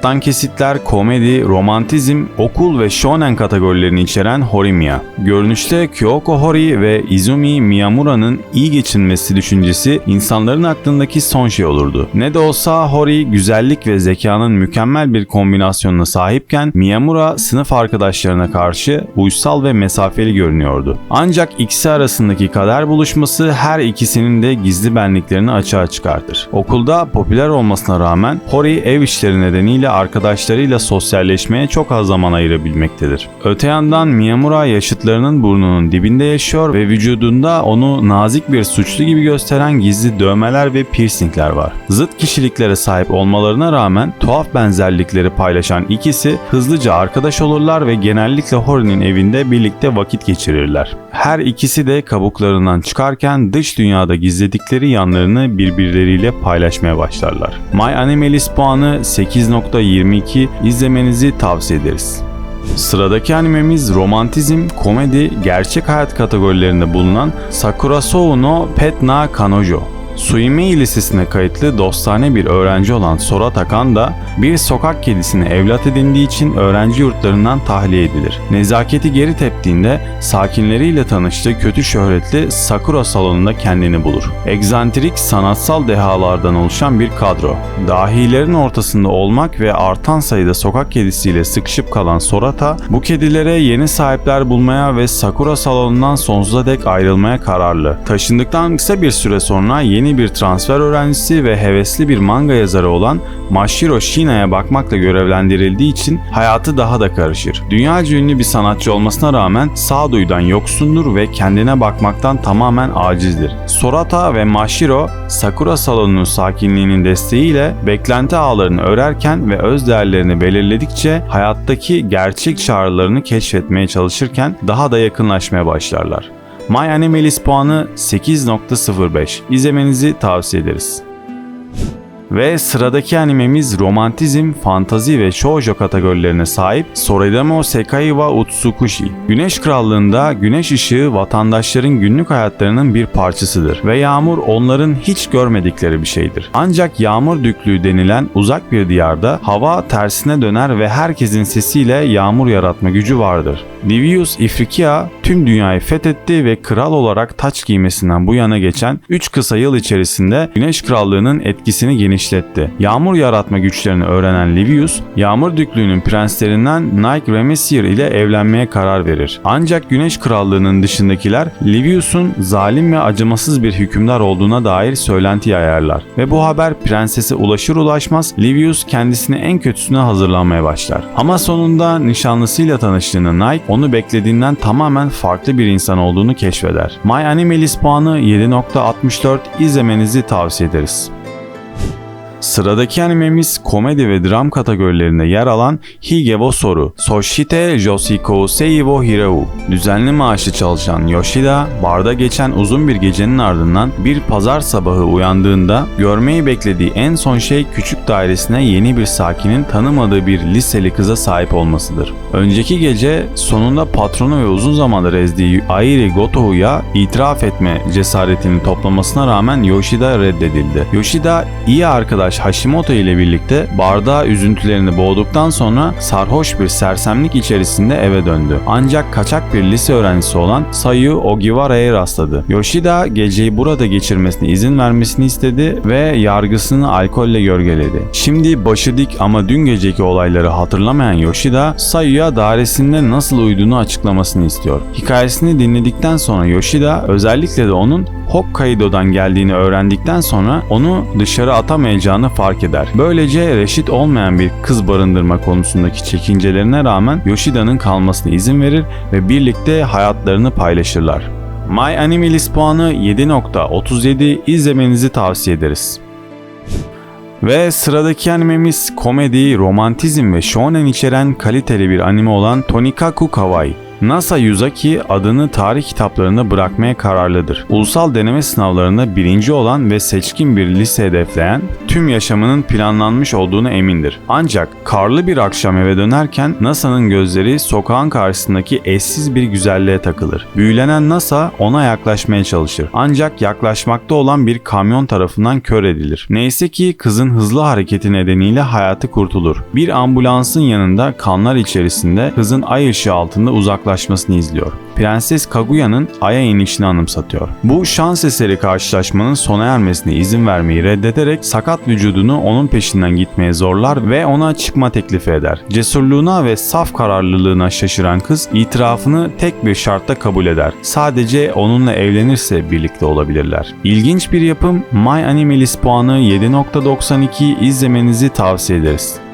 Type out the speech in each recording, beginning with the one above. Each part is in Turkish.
Alttan kesitler, komedi, romantizm, okul ve shonen kategorilerini içeren Horimiya. Görünüşte Kyoko Hori ve Izumi Miyamura'nın iyi geçinmesi düşüncesi insanların aklındaki son şey olurdu. Ne de olsa Hori güzellik ve zekanın mükemmel bir kombinasyonuna sahipken Miyamura sınıf arkadaşlarına karşı uysal ve mesafeli görünüyordu. Ancak ikisi arasındaki kader buluşması her ikisinin de gizli benliklerini açığa çıkartır. Okulda popüler olmasına rağmen Hori ev işleri nedeniyle arkadaşlarıyla sosyalleşmeye çok az zaman ayırabilmektedir. Öte yandan Miyamura yaşıtlarının burnunun dibinde yaşıyor ve vücudunda onu nazik bir suçlu gibi gösteren gizli dövmeler ve piercingler var. Zıt kişiliklere sahip olmalarına rağmen tuhaf benzerlikleri paylaşan ikisi hızlıca arkadaş olurlar ve genellikle Hori'nin evinde birlikte vakit geçirirler. Her ikisi de kabuklarından çıkarken dış dünyada gizledikleri yanlarını birbirleriyle paylaşmaya başlarlar. My Animalist puanı 8.22 izlemenizi tavsiye ederiz. Sıradaki animemiz romantizm, komedi, gerçek hayat kategorilerinde bulunan Sakura Sou no Pet na Kanojo. Suimei Lisesi'ne kayıtlı dostane bir öğrenci olan Sora Takan da bir sokak kedisini evlat edindiği için öğrenci yurtlarından tahliye edilir. Nezaketi geri teptiğinde sakinleriyle tanıştığı kötü şöhretli Sakura salonunda kendini bulur. Egzantrik sanatsal dehalardan oluşan bir kadro. Dahilerin ortasında olmak ve artan sayıda sokak kedisiyle sıkışıp kalan Sorata bu kedilere yeni sahipler bulmaya ve Sakura salonundan sonsuza dek ayrılmaya kararlı. Taşındıktan kısa bir süre sonra yeni bir transfer öğrencisi ve hevesli bir manga yazarı olan Mashiro Shina'ya bakmakla görevlendirildiği için hayatı daha da karışır. Dünyaca ünlü bir sanatçı olmasına rağmen sağduyudan yoksundur ve kendine bakmaktan tamamen acizdir. Sorata ve Mashiro, Sakura salonunun sakinliğinin desteğiyle beklenti ağlarını örerken ve öz değerlerini belirledikçe hayattaki gerçek çağrılarını keşfetmeye çalışırken daha da yakınlaşmaya başlarlar. My Animalist puanı 8.05. İzlemenizi tavsiye ederiz. Ve sıradaki animemiz romantizm, fantazi ve shoujo kategorilerine sahip Soredamo Sekai wa Utsukushi. Güneş Krallığı'nda güneş ışığı vatandaşların günlük hayatlarının bir parçasıdır ve yağmur onların hiç görmedikleri bir şeydir. Ancak yağmur düklüğü denilen uzak bir diyarda hava tersine döner ve herkesin sesiyle yağmur yaratma gücü vardır. Livius Ifriqiya tüm dünyayı fethetti ve kral olarak taç giymesinden bu yana geçen 3 kısa yıl içerisinde Güneş Krallığı'nın etkisini genişletti. Yağmur yaratma güçlerini öğrenen Livius, Yağmur Düklüğü'nün prenslerinden Nike Remesir ile evlenmeye karar verir. Ancak Güneş Krallığı'nın dışındakiler Livius'un zalim ve acımasız bir hükümdar olduğuna dair söylenti yayarlar ve bu haber prensese ulaşır ulaşmaz Livius kendisini en kötüsüne hazırlanmaya başlar. Ama sonunda nişanlısıyla tanıştığında Nike onu beklediğinden tamamen farklı bir insan olduğunu keşfeder. My Animalist puanı 7.64 izlemenizi tavsiye ederiz. Sıradaki animemiz komedi ve dram kategorilerinde yer alan Hige wo Soru, Soshite Josiko Sei wo Hirau. Düzenli maaşlı çalışan Yoshida, barda geçen uzun bir gecenin ardından bir pazar sabahı uyandığında görmeyi beklediği en son şey küçük dairesine yeni bir sakinin tanımadığı bir liseli kıza sahip olmasıdır. Önceki gece sonunda patronu ve uzun zamandır ezdiği Airi Goto'ya itiraf etme cesaretini toplamasına rağmen Yoshida reddedildi. Yoshida iyi arkadaş Hashimoto ile birlikte barda üzüntülerini boğduktan sonra sarhoş bir sersemlik içerisinde eve döndü. Ancak kaçak bir lise öğrencisi olan Sayu Ogiwara'ya rastladı. Yoshida geceyi burada geçirmesine izin vermesini istedi ve yargısını alkolle gölgeledi. Şimdi başı dik ama dün geceki olayları hatırlamayan Yoshida, Sayu'ya dairesinde nasıl uyuduğunu açıklamasını istiyor. Hikayesini dinledikten sonra Yoshida özellikle de onun Hokkaido'dan geldiğini öğrendikten sonra onu dışarı atamayacağını fark eder. Böylece reşit olmayan bir kız barındırma konusundaki çekincelerine rağmen Yoshida'nın kalmasına izin verir ve birlikte hayatlarını paylaşırlar. My Animalist puanı 7.37 izlemenizi tavsiye ederiz. Ve sıradaki animemiz komedi, romantizm ve shonen içeren kaliteli bir anime olan Tonikaku Kawaii. NASA Yuzaki adını tarih kitaplarında bırakmaya kararlıdır. Ulusal deneme sınavlarında birinci olan ve seçkin bir lise hedefleyen, tüm yaşamının planlanmış olduğuna emindir. Ancak karlı bir akşam eve dönerken NASA'nın gözleri sokağın karşısındaki eşsiz bir güzelliğe takılır. Büyülenen NASA ona yaklaşmaya çalışır. Ancak yaklaşmakta olan bir kamyon tarafından kör edilir. Neyse ki kızın hızlı hareketi nedeniyle hayatı kurtulur. Bir ambulansın yanında kanlar içerisinde kızın ay ışığı altında uzaklaşmasını izliyor. Prenses Kaguya'nın Ay'a inişini anımsatıyor. Bu şans eseri karşılaşmanın sona ermesine izin vermeyi reddederek sakat vücudunu onun peşinden gitmeye zorlar ve ona çıkma teklifi eder. Cesurluğuna ve saf kararlılığına şaşıran kız itirafını tek bir şartla kabul eder. Sadece onunla evlenirse birlikte olabilirler. İlginç bir yapım My Animalist puanı 7.92 izlemenizi tavsiye ederiz.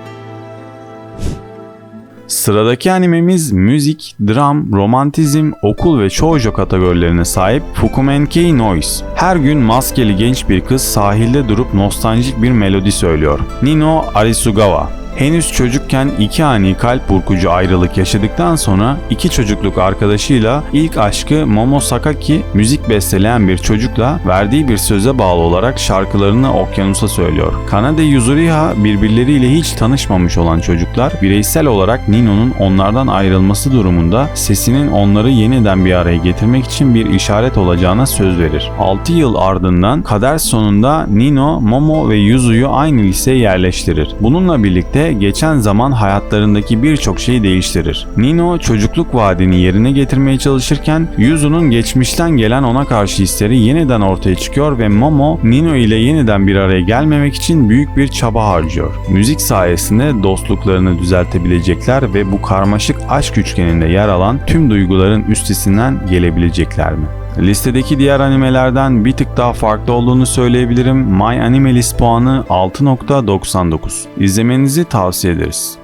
Sıradaki animemiz müzik, dram, romantizm, okul ve shoujo kategorilerine sahip Fukumenkei Noise. Her gün maskeli genç bir kız sahilde durup nostaljik bir melodi söylüyor. Nino Arisugawa Henüz çocukken iki ani kalp burkucu ayrılık yaşadıktan sonra iki çocukluk arkadaşıyla ilk aşkı Momo Sakaki müzik besteleyen bir çocukla verdiği bir söze bağlı olarak şarkılarını okyanusa söylüyor. Kanade Yuzuriha birbirleriyle hiç tanışmamış olan çocuklar bireysel olarak Nino'nun onlardan ayrılması durumunda sesinin onları yeniden bir araya getirmek için bir işaret olacağına söz verir. 6 yıl ardından kader sonunda Nino, Momo ve Yuzu'yu aynı liseye yerleştirir. Bununla birlikte geçen zaman hayatlarındaki birçok şeyi değiştirir. Nino çocukluk vaadini yerine getirmeye çalışırken Yuzu'nun geçmişten gelen ona karşı hisleri yeniden ortaya çıkıyor ve Momo Nino ile yeniden bir araya gelmemek için büyük bir çaba harcıyor. Müzik sayesinde dostluklarını düzeltebilecekler ve bu karmaşık aşk üçgeninde yer alan tüm duyguların üstesinden gelebilecekler mi? Listedeki diğer animelerden bir tık daha farklı olduğunu söyleyebilirim. My Animalist puanı 6.99. İzlemenizi tavsiye ederiz.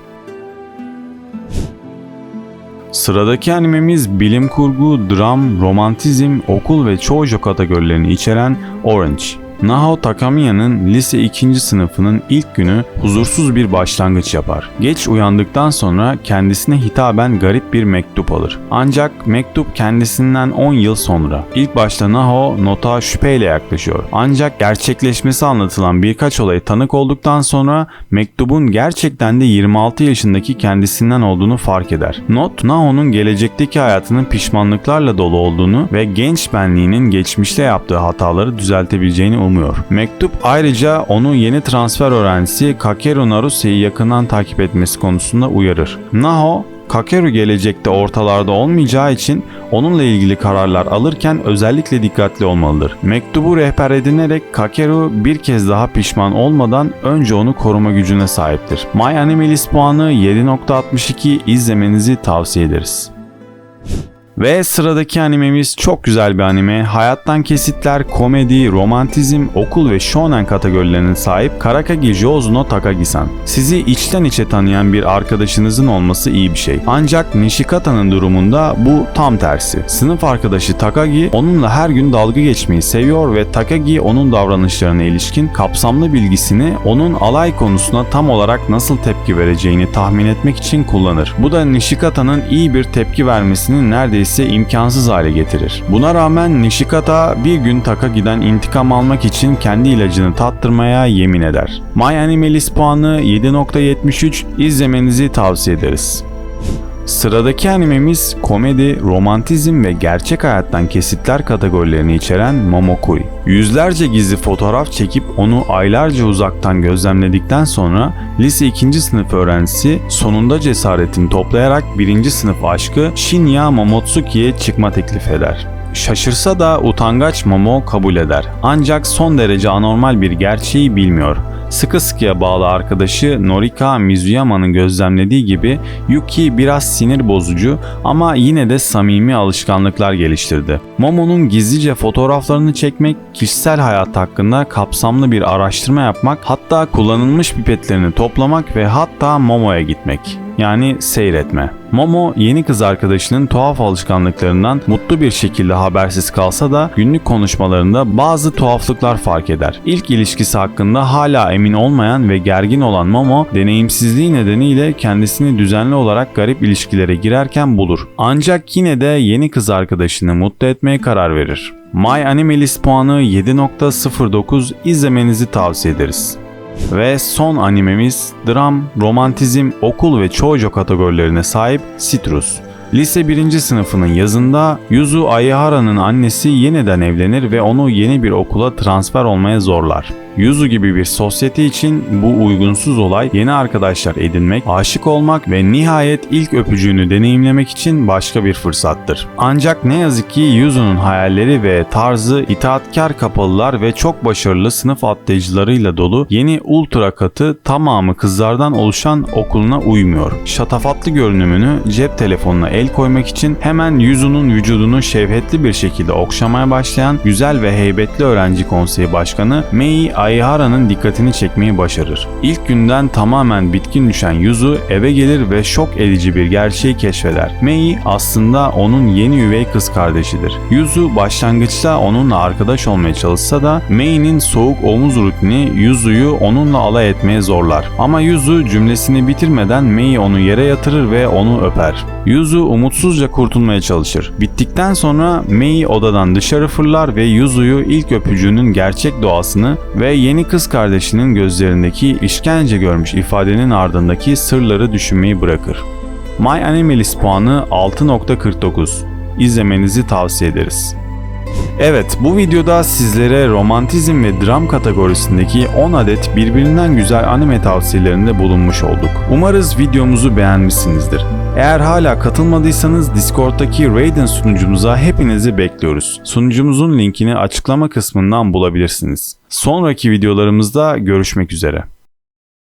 Sıradaki animemiz bilim kurgu, dram, romantizm, okul ve shoujo kategorilerini içeren Orange. Nao Takamiya'nın lise 2. sınıfının ilk günü huzursuz bir başlangıç yapar. Geç uyandıktan sonra kendisine hitaben garip bir mektup alır. Ancak mektup kendisinden 10 yıl sonra. İlk başta Nao nota şüpheyle yaklaşıyor. Ancak gerçekleşmesi anlatılan birkaç olaya tanık olduktan sonra mektubun gerçekten de 26 yaşındaki kendisinden olduğunu fark eder. Not, Nao'nun gelecekteki hayatının pişmanlıklarla dolu olduğunu ve genç benliğinin geçmişte yaptığı hataları düzeltebileceğini umuyor. Mektup ayrıca onu yeni transfer öğrencisi Kakeru Naruse'yi yakından takip etmesi konusunda uyarır. Nao, Kakeru gelecekte ortalarda olmayacağı için onunla ilgili kararlar alırken özellikle dikkatli olmalıdır. Mektubu rehber edinerek Kakeru bir kez daha pişman olmadan önce onu koruma gücüne sahiptir. My Animalist puanı 7.62 izlemenizi tavsiye ederiz. Ve sıradaki animemiz çok güzel bir anime. Hayattan kesitler, komedi, romantizm, okul ve shonen kategorilerine sahip Karakagi Jouzu no Takagi-san. Sizi içten içe tanıyan bir arkadaşınızın olması iyi bir şey. Ancak Nishikata'nın durumunda bu tam tersi. Sınıf arkadaşı Takagi onunla her gün dalga geçmeyi seviyor ve Takagi onun davranışlarına ilişkin kapsamlı bilgisini onun alay konusuna tam olarak nasıl tepki vereceğini tahmin etmek için kullanır. Bu da Nishikata'nın iyi bir tepki vermesini neredeyse ise imkansız hale getirir. Buna rağmen Nishikata bir gün Takagi'den intikam almak için kendi ilacını tattırmaya yemin eder. My Animalist puanı 7.73 izlemenizi tavsiye ederiz. Sıradaki animemiz komedi, romantizm ve gerçek hayattan kesitler kategorilerini içeren Momokuri. Yüzlerce gizli fotoğraf çekip onu aylarca uzaktan gözlemledikten sonra lise 2. sınıf öğrencisi sonunda cesaretini toplayarak 1. sınıf aşkı Shinya Momotsuki'ye çıkma teklif eder. Şaşırsa da utangaç Momo kabul eder. Ancak son derece anormal bir gerçeği bilmiyor. Sıkı sıkıya bağlı arkadaşı Norika Mizuyama'nın gözlemlediği gibi Yuki biraz sinir bozucu ama yine de samimi alışkanlıklar geliştirdi. Momo'nun gizlice fotoğraflarını çekmek, kişisel hayat hakkında kapsamlı bir araştırma yapmak, hatta kullanılmış pipetlerini toplamak ve hatta Momo'ya gitmek. Yani seyretme. Momo yeni kız arkadaşının tuhaf alışkanlıklarından mutlu bir şekilde habersiz kalsa da günlük konuşmalarında bazı tuhaflıklar fark eder. İlk ilişkisi hakkında hala emin olmayan ve gergin olan Momo deneyimsizliği nedeniyle kendisini düzenli olarak garip ilişkilere girerken bulur. Ancak yine de yeni kız arkadaşını mutlu etmeye karar verir. My Animalist puanı 7.09 izlemenizi tavsiye ederiz. Ve son animemiz dram, romantizm, okul ve shoujo kategorilerine sahip Citrus. Lise 1. sınıfının yazında Yuzu Aihara'nın annesi yeniden evlenir ve onu yeni bir okula transfer olmaya zorlar. Yuzu gibi bir sosyete için bu uygunsuz olay yeni arkadaşlar edinmek, aşık olmak ve nihayet ilk öpücüğünü deneyimlemek için başka bir fırsattır. Ancak ne yazık ki Yuzu'nun hayalleri ve tarzı itaatkar kapalılar ve çok başarılı sınıf atlayıcılarıyla dolu yeni ultra katı tamamı kızlardan oluşan okuluna uymuyor. Şatafatlı görünümünü cep telefonuna el koymak için hemen Yuzu'nun vücudunu şevhetli bir şekilde okşamaya başlayan güzel ve heybetli öğrenci konseyi başkanı Mei Aihara'nın dikkatini çekmeyi başarır. İlk günden tamamen bitkin düşen Yuzu eve gelir ve şok edici bir gerçeği keşfeder. Mei aslında onun yeni üvey kız kardeşidir. Yuzu başlangıçta onunla arkadaş olmaya çalışsa da Mei'nin soğuk omuz rutini Yuzu'yu onunla alay etmeye zorlar. Ama Yuzu cümlesini bitirmeden Mei onu yere yatırır ve onu öper. Yuzu umutsuzca kurtulmaya çalışır. Bittikten sonra Mei odadan dışarı fırlar ve Yuzu'yu ilk öpücüğünün gerçek doğasını ve yeni kız kardeşinin gözlerindeki işkence görmüş ifadenin ardındaki sırları düşünmeyi bırakır. My Animalist puanı 6.49. İzlemenizi tavsiye ederiz. Evet, bu videoda sizlere romantizm ve dram kategorisindeki 10 adet birbirinden güzel anime tavsiyelerinde bulunmuş olduk. Umarız videomuzu beğenmişsinizdir. Eğer hala katılmadıysanız Discord'daki Raiden sunucumuza hepinizi bekliyoruz. Sunucumuzun linkini açıklama kısmından bulabilirsiniz. Sonraki videolarımızda görüşmek üzere.